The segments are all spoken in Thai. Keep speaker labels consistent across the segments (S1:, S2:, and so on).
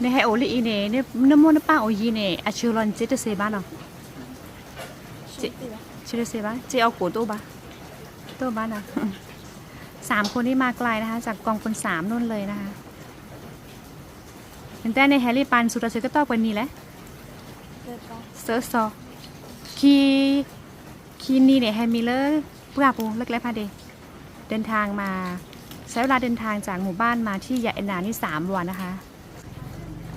S1: นี่ให้โอลีอีเน่เนี่ยน้ำมันป้าโอยีเน่
S2: อาชิล
S1: อนเจตเซบ้านหรอเจเจตเซบ้านเจเอากูต้บ้าโต้บ้านอะสามคนนี้มาไกลนะคะ จากกองคนสามนู่นเลยนะคะเห็นแต่ในแฮร์รี่ปันสุดาเซก็ต้องเป็นนี่แหละ
S2: เซ
S1: อร์ซอคีคีนีเนี่ยแฮมิเลอร์เพื่อปูเล็กๆพาเดเดินทางมาใช้เวลาเดินทางจากหมู่บ้านมาที่ยาเอนานี่สามวันนะคะ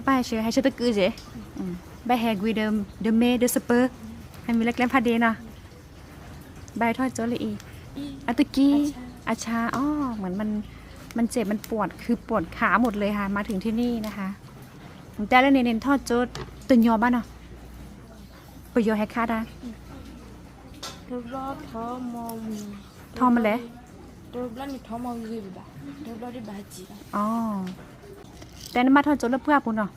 S2: ไง
S1: แต่นี่ป้ายให้เชื่อนะเนาะ
S2: แต่เชื่อถูก
S1: ป้ายเชื่อคืออันนี้คีงานไปให้เชื่อจ้ะอันโมป้ายให้เชื่อเนาะ
S2: อาโมรู้เลยปะ
S1: อันนี้ก็อันโมโตเลยไอ้กามอ
S2: เอาบ้าบุญเลย
S1: อ๋อเดบุเบ้เหรออันโมโตแล้วป้าป้ายให้เชื่ออืมอีกสองคนนี่
S2: บ้าว่าไปเชื่อ
S1: ป้ายให้เชื่อให้เชื่อตะกือเจ๊อืมใบแฮกวีเดิมเดเมเดสเปอร์ให้มีเล็กเล่นพาเดเนาะใบทอดโจเลยอี
S2: อี
S1: อันตะกี้อาชาอ๋อเหมือนมันมันเจ็บมันปวดคือปวดขาหมดเลยค่ะ มาถึงที่นี่นะคะแต่แล้วเน้นๆทอดโจตึงยอบ้านเนาะไปยอแฮกคาดา
S2: รูปรอทอมอวี
S1: ทอมาเลย
S2: รูปรอนี่ทอมอวีบ้ารูปรอที่บาจีบ้า
S1: อ๋อ แต่น้ำมันทอดจนเลิกเพื่อปุ่นเนาะ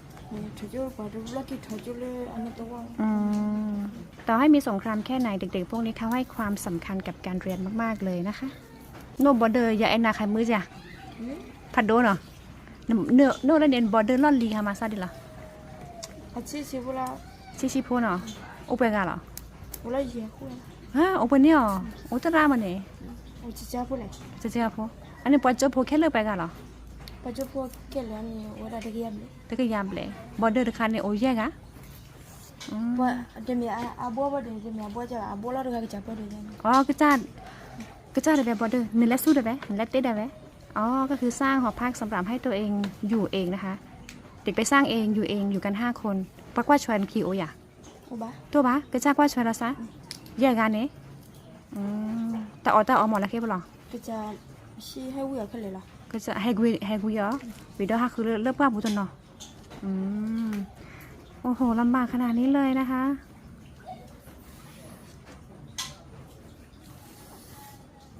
S2: 저절 바로 블락이 저절을 안 했다고 อื
S1: มต่อให้มีสงครามแค่ไหนเด็กๆ พวกนี้เขาให้ความสำคัญกับการเรียนมากๆเลยนะคะโน่บอเดอร์อย่าไอนาใครมือจ้ะผัดโดนเหรอเนื้อโนื้อแล้วเดนบอเดอร์ลอนลีฮามาซาดิล่ะ
S2: 같이 집으라
S1: ชิชิพูนเหรอโอเปกาเหรอ
S2: โอเ올라지 예고야
S1: ฮะโอเปเนี่ยเหรอโอตรามันเนี่ย
S2: 어 진짜 해볼래
S1: จะเจ้าพูอันนี้ปอดเจอพูแค่เลิกไปกันเหรอ พอจ Pajo po kele ani wada de yamble. De
S2: ke yamble. Border khane o ye ga. Ba de mi a bo bo de de mi า bo ja a bo
S1: la de ga ja bo de. Oh ke cha ke cha de border 1และสู้ได้มั้ย1และเต้ได้ไหมอ๋อก็คือสร้างหอพักสำหรับให้ตัวเองอยู่เองนะคะ เด็กไปสร้างเองอยู่เองอยู่กัน 5 คนปักว่าชวนคีโออย่าตั
S2: วบ้า
S1: ตัวบ้ากระชากว่าชวนละซะแยกงานเนี้ยแต่ออแต่ออหมดแล้วเคบหรอ
S2: กระชี้ให้เวียขึ้นเลยหรอ
S1: ก็จะให้กุยให้กุยเหรอวิดีโอฮักคือเลิกว่าบุตรเนาะอืมโอ้โหลำบากขนาดนี้เลยนะคะ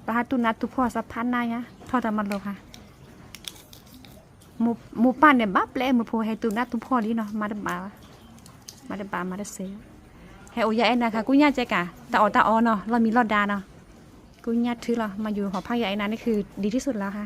S1: ปะตุนัดตุพ่อสัพพันนายะทอดมันโลค่ะหมูหมูปั้นเนี่ยบับเลยมือโพให้ตุนัดตุพ่อดีเนาะมาดบามาดบามาดเซให้โอยาเอ็นนะคะกูญาติใจกะตาออตาออเนาะเรามีรอดดาเนาะกูญาติถือเรามาอยู่หอพักยาไอ้นั้นนี่คือดีที่สุดแล้วค่ะ